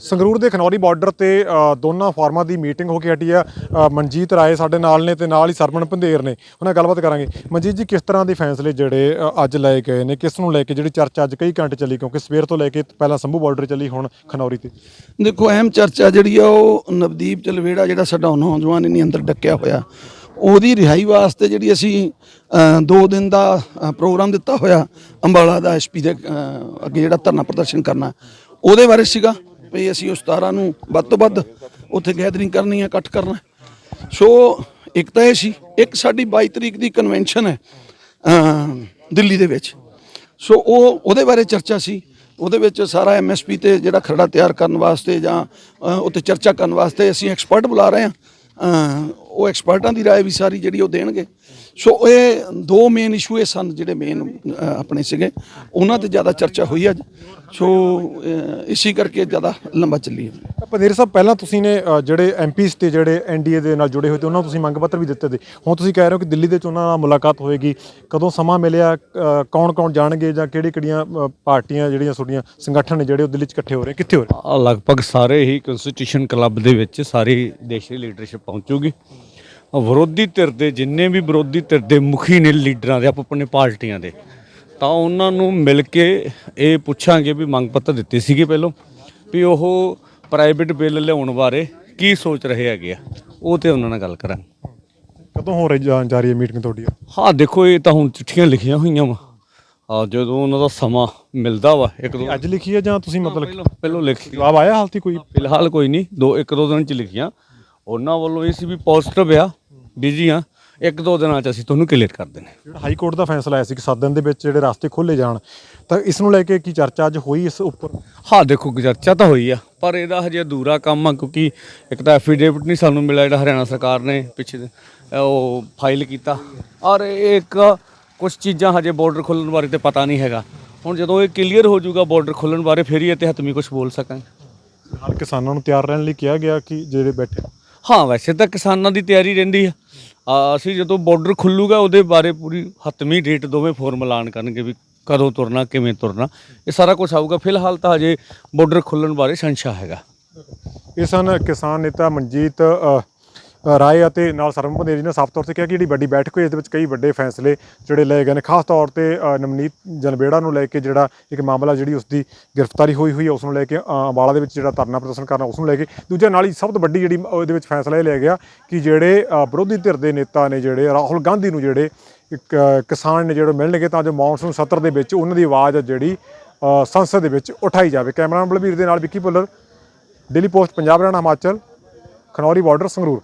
ਸੰਗਰੂਰ ਦੇ ਖਨੌਰੀ ਬਾਰਡਰ ਤੇ ਦੋਨਾਂ ਫਾਰਮਾਂ ਦੀ ਮੀਟਿੰਗ ਹੋ ਕੇ ਹਟੀ ਆ ਮਨਜੀਤ ਰਾਏ ਸਾਡੇ ਨਾਲ ਨੇ ਤੇ ਨਾਲ ਹੀ ਸਰਮਨ ਪੰਧੇਰ ਨੇ। ਉਹਨਾਂ ਨਾਲ ਗੱਲਬਾਤ ਕਰਾਂਗੇ। ਮਨਜੀਤ ਜੀ ਕਿਸ ਤਰ੍ਹਾਂ ਦੇ ਫੈਸਲੇ ਜਿਹੜੇ ਅੱਜ ਲਏ ਗਏ ਨੇ? ਕਿਸ ਨੂੰ ਲੈ ਕੇ ਜਿਹੜੀ ਚਰਚਾ ਅੱਜ ਕਈ ਘੰਟੇ ਚੱਲੀ? ਕਿਉਂਕਿ ਸਵੇਰ ਤੋਂ ਲੈ ਕੇ ਪਹਿਲਾਂ ਸੰਭੂ ਬਾਰਡਰ ਚੱਲੀ ਹੁਣ ਖਨੌਰੀ ਤੇ। ਦੇਖੋ ਅਹਿਮ ਚਰਚਾ ਜਿਹੜੀ ਆ ਉਹ ਨਵਦੀਪ ਚਲਵੇੜਾ ਜਿਹੜਾ ਸਾਡਾ ਨੌਜਵਾਨ ਇਨੀ ਅੰਦਰ ਡੱਕਿਆ ਹੋਇਆ ਉਹਦੀ ਰਿਹਾਈ ਵਾਸਤੇ ਜਿਹੜੀ ਅਸੀਂ ਅ, ਦੋ ਦਿਨ ਦਾ ਪ੍ਰੋਗਰਾਮ ਦਿੱਤਾ ਹੋਇਆ ਅੰਬਾਲਾ ਦਾ ਐਸਪੀ ਦੇ ਅੱਗੇ ਜਿਹੜਾ ਧਰਨਾ ਪ੍ਰਦਰਸ਼ਨ ਕਰਨਾ ਉਹਦੇ ਬਾਰੇ ਸੀਗਾ। ਵੀ ਅਸੀਂ ਉਸ 17 ਨੂੰ ਵੱਧ ਤੋਂ ਵੱਧ ਉੱਥੇ ਗੈਦਰਿੰਗ ਕਰਨੀ ਹੈ ਇਕੱਠ ਕਰਨਾ ਹੈ। ਸੋ ਇੱਕ ਤਾਂ ਇਹ ਸੀ ਇੱਕ ਸਾਡੀ 22 ਤਰੀਕ ਦੀ ਕਨਵੈਨਸ਼ਨ ਹੈ ਅ, ਦਿੱਲੀ ਦੇ ਵਿੱਚ ਸੋ ਉਹ ਉਹਦੇ ਬਾਰੇ ਚਰਚਾ ਸੀ ਉਹਦੇ ਵਿੱਚ ਸਾਰਾ ਐਮਐਸਪੀ ਤੇ ਜਿਹੜਾ ਖਰੜਾ ਤਿਆਰ ਕਰਨ ਵਾਸਤੇ ਜਾਂ ਅ, ਉੱਤੇ ਚਰਚਾ ਕਰਨ ਵਾਸਤੇ ਅਸੀਂ ਐਕਸਪਰਟ ਬੁਲਾ ਰਹੇ ਹਾਂ ਅ, ਉਹ ਐਕਸਪਰਟਾਂ ਦੀ رائے ਵੀ ਸਾਰੀ ਜਿਹੜੀ ਉਹ ਦੇਣਗੇ ਸੋ ਇਹ ਦੋ ਮੇਨ ਇਸ਼ੂ ਇਹ ਸਨ ਜਿਹੜੇ ਮੇਨ ਆਪਣੇ ਸੀਗੇ। ਉਹਨਾਂ ਤੇ ਜ਼ਿਆਦਾ ਚਰਚਾ ਹੋਈ ਅੱਜ। ਸੋ ਇਸੇ ਕਰਕੇ ਜ਼ਿਆਦਾ ਲੰਬਾ ਚੱਲੀ ਹੈ। ਪੰਧੇਰ ਸਾਹਿਬ ਪਹਿਲਾਂ ਤੁਸੀਂ ਨੇ ਜਿਹੜੇ ਐਮਪੀਸ ਤੇ ਜਿਹੜੇ ਐਨਡੀਏ ਦੇ ਨਾਲ ਜੁੜੇ ਹੋਏ ਤੇ ਉਹਨਾਂ ਨੂੰ ਤੁਸੀਂ ਮੰਗ ਪੱਤਰ ਵੀ ਦਿੱਤੇ ਤੇ। ਹੁਣ ਤੁਸੀਂ ਕਹਿ ਰਹੇ ਹੋ ਕਿ ਦਿੱਲੀ ਦੇ ਚ ਉਹਨਾਂ ਨਾਲ ਮੁਲਾਕਾਤ ਹੋਏਗੀ। ਕਦੋਂ ਸਮਾਂ ਮਿਲਿਆ? ਕੌਣ ਕੌਣ ਜਾਣਗੇ ਜਾਂ ਕਿਹੜੀ ਕਿਹੜੀਆਂ ਅ, ਪਾਰਟੀਆਂ ਜਿਹੜੀਆਂ ਤੁਹਾਡੀਆਂ ਸੰਗਠਨ ਨੇ ਜਿਹੜੇ ਉਹ ਦਿੱਲੀ ਚ ਇਕੱਠੇ ਹੋ ਰਹੇ ਕਿੱਥੇ ਹੋ ਰਹੇ? ਲਗਭਗ ਸਾਰੇ ਹੀ ਕਨਸਟੀਟਿਊਸ਼ਨ ਕਲੱਬ ਦੇ ਵਿੱਚ ਸਾਰੀ ਦੇਸ਼ ਦੀ ਲੀਡਰਸ਼ਿਪ ਪਹੁੰਚੂਗੀ। ਵਿਰੋਧੀ ਧਿਰ ਦੇ ਜਿੰਨੇ ਵੀ ਵਿਰੋਧੀ ਧਿਰ ਦੇ ਮੁਖੀ ਨੇ ਲੀਡਰਾਂ ਦੇ ਆਪ ਆਪਣੇ ਪਾਰਟੀਆਂ ਦੇ ਤਾਂ ਉਹਨਾਂ ਨੂੰ ਮਿਲ ਕੇ ਇਹ ਪੁੱਛਾਂਗੇ ਵੀ ਮੰਗ ਪੱਤਰ ਦਿੱਤੇ ਸੀਗੇ ਪਹਿਲਾਂ ਵੀ ਉਹ ਪ੍ਰਾਈਵੇਟ ਬਿੱਲ ਲਿਆਉਣ ਬਾਰੇ ਕੀ ਸੋਚ ਰਹੇ ਹੈਗੇ ਆ ਉਹ ਤੇ ਉਹਨਾਂ ਨਾਲ ਗੱਲ ਕਰਾਂਗੇ। ਕਦੋਂ ਹੋ ਰਹੀ ਜਾ ਜਾ ਰਹੀ ਹੈ ਮੀਟਿੰਗ ਤੁਹਾਡੀ? ਹਾਂ ਦੇਖੋ ਇਹ ਤਾਂ ਹੁਣ ਚਿੱਠੀਆਂ ਲਿਖੀਆਂ ਹੋਈਆਂ ਵਾ। ਆ ਜਦੋਂ ਉਹਨਾਂ ਦਾ ਸਮਾਂ ਮਿਲਦਾ ਵਾ ਇੱਕ ਦੋ ਅੱਜ ਲਿਖੀ ਹੈ ਜਾਂ ਤੁਸੀਂ ਮਤਲਬ ਪਹਿਲਾਂ ਪਹਿਲਾਂ ਲਿਖ। ਜਵਾਬ ਆਇਆ ਹਾਲ ਤੀ ਕੋਈ? ਫਿਲਹਾਲ ਕੋਈ ਨਹੀਂ ਦੋ ਇੱਕ ਦੋ ਦਿਨ ਚ ਲਿਖੀਆਂ। ਉਹਨਾਂ ਵੱਲੋਂ ਇਹ ਸੀ ਵੀ ਪੋਜ਼ਿਟਿਵ ਆ। ਬਿਜ਼ੀ ਆ। ਇੱਕ ਦੋ ਦਿਨਾਂ ਚ ਅਸੀਂ ਤੁਹਾਨੂੰ ਕਲੀਅਰ ਕਰ ਦੇਣੇ ਜਿਹੜਾ ਹਾਈ ਕੋਰਟ ਦਾ ਫੈਸਲਾ ਆਇਆ ਸੀ ਕਿ 7 ਦਿਨ ਦੇ ਵਿੱਚ ਜਿਹੜੇ ਰਸਤੇ ਖੋਲੇ ਜਾਣ ਤਾਂ ਇਸ ਨੂੰ ਲੈ ਕੇ ਕੀ ਚਰਚਾ ਅੱਜ ਹੋਈ ਇਸ ਉੱਪਰ? ਹਾਂ ਦੇਖੋ ਚਰਚਾ ਤਾਂ ਹੋਈ ਆ ਪਰ ਇਹਦਾ ਹਜੇ ਅਧੂਰਾ ਕੰਮ ਆ ਕਿਉਂਕਿ ਇੱਕ ਤਾਂ ਐਫੀਡੇਵਿਟ ਨਹੀਂ ਸਾਨੂੰ ਮਿਲਿਆ ਜਿਹੜਾ ਹਰਿਆਣਾ ਸਰਕਾਰ ਨੇ ਪਿੱਛੇ ਦੇ- ਉਹ ਫਾਈਲ ਕੀਤਾ। ਔਰ ਇਹ ਇੱਕ ਕੁਝ ਚੀਜ਼ਾਂ ਹਜੇ ਬਾਰਡਰ ਖੋਲ੍ਹਣ ਬਾਰੇ ਤੇ ਪਤਾ ਨਹੀਂ ਹੈਗਾ। ਹੁਣ ਜਦੋਂ ਇਹ ਕਲੀਅਰ ਹੋ ਜਾਊਗਾ ਬਾਰਡਰ ਖੋਲ੍ਹਣ ਬਾਰੇ ਫਿਰ ਹੀ ਇਹ ਤੇ ਹਤਮੀ ਕੁਝ ਬੋਲ ਸਕਾਂਗੇ। ਹਾਲ ਕਿਸਾਨਾਂ ਨੂੰ ਤਿਆਰ ਰਹਿਣ ਲਈ ਕਿਹਾ ਗਿਆ ਕਿ ਜਿਹੜੇ ਬੈਠੇ ਹਾਂ ਵੈਸੇ ਤਾਂ ਕਿਸਾਨਾਂ ਦੀ ਤਿਆਰੀ ਰਹਿੰਦੀ ਆ। ਆ, ਅਸੀਂ ਜਦੋਂ ਬਾਰਡਰ ਖੁੱਲੂਗਾ ਉਹਦੇ ਬਾਰੇ ਪੂਰੀ ਹਤਮੀ ਡੇਟ ਦੋਵੇਂ ਫੋਰਮ ਐਲਾਨ ਕਰਨਗੇ ਵੀ ਕਦੋਂ ਤੁਰਨਾ ਕਿਵੇਂ ਤੁਰਨਾ। ਇਹ ਸਾਰਾ ਕੁਝ ਆਊਗਾ। ਫਿਲਹਾਲ ਤਾਂ ਹਜੇ ਬਾਰਡਰ ਖੁੱਲਣ ਬਾਰੇ ਸੰਸ਼ਾ ਹੈਗਾ। ਇਹ ਸਨ ਕਿਸਾਨ ਨੇਤਾ ਮਨਜੀਤ ਅ, ਰਾਏ ਅਤੇ ਨਾਲ ਸਰਵਨ ਪੰਧੇਰੀ ਨੇ ਸਾਫ਼ ਤੌਰ ਤੇ ਕਿਹਾ ਕਿ ਜਿਹੜੀ ਵੱਡੀ ਬੈਠਕ ਹੋਈ, ਇਸ ਦੇ ਵਿੱਚ ਕਈ ਵੱਡੇ ਫੈਸਲੇ ਜਿਹੜੇ ਲਏ ਗਏ ਨੇ। ਖਾਸ ਤੌਰ ਤੇ ਨਵਨੀਤ ਜਨਬੇੜਾ ਨੂੰ ਲੈ ਕੇ ਜਿਹੜਾ ਇੱਕ ਮਾਮਲਾ ਜਿਹੜੀ ਉਸ ਦੀ ਗ੍ਰਿਫਤਾਰੀ ਹੋਈ ਹੋਈ ਹੈ, ਉਸ ਨੂੰ ਲੈ ਕੇ ਅੰਬਾਲਾ ਦੇ ਵਿੱਚ ਜਿਹੜਾ ਧਰਨਾ ਪ੍ਰਦਰਸ਼ਨ ਕਰਨਾ, ਉਸ ਨੂੰ ਲੈ ਕੇ। ਦੂਜਾ ਨਾਲ ਹੀ ਸਭ ਤੋਂ ਵੱਡੀ ਜਿਹੜੀ ਉਹਦੇ ਵਿੱਚ ਫੈਸਲਾ ਇਹ ਲਿਆ ਗਿਆ ਕਿ ਜਿਹੜੇ ਵਿਰੋਧੀ ਧਿਰ ਦੇ ਨੇਤਾ ਨੇ ਜਿਹੜੇ, ਰਾਹੁਲ ਗਾਂਧੀ ਨੂੰ ਜਿਹੜੇ ਕਿਸਾਨ ਨੇ ਜਿਹੜੇ ਮਿਲਣਗੇ, ਤਾਂ ਜੋ ਮੌਨਸੂਨ ਸੱਤਰ ਦੇ ਵਿੱਚ ਉਹਨਾਂ ਦੀ ਆਵਾਜ਼ ਆ ਜਿਹੜੀ ਸੰਸਦ ਦੇ ਵਿੱਚ ਉਠਾਈ ਜਾਵੇ। ਕੈਮਰਾਮੈਨ ਬਲਬੀਰ ਦੇ ਨਾਲ Vicky Bhullar, Daily Post, Punjab Haryana, Himachal, Khanauri border, Sangrur.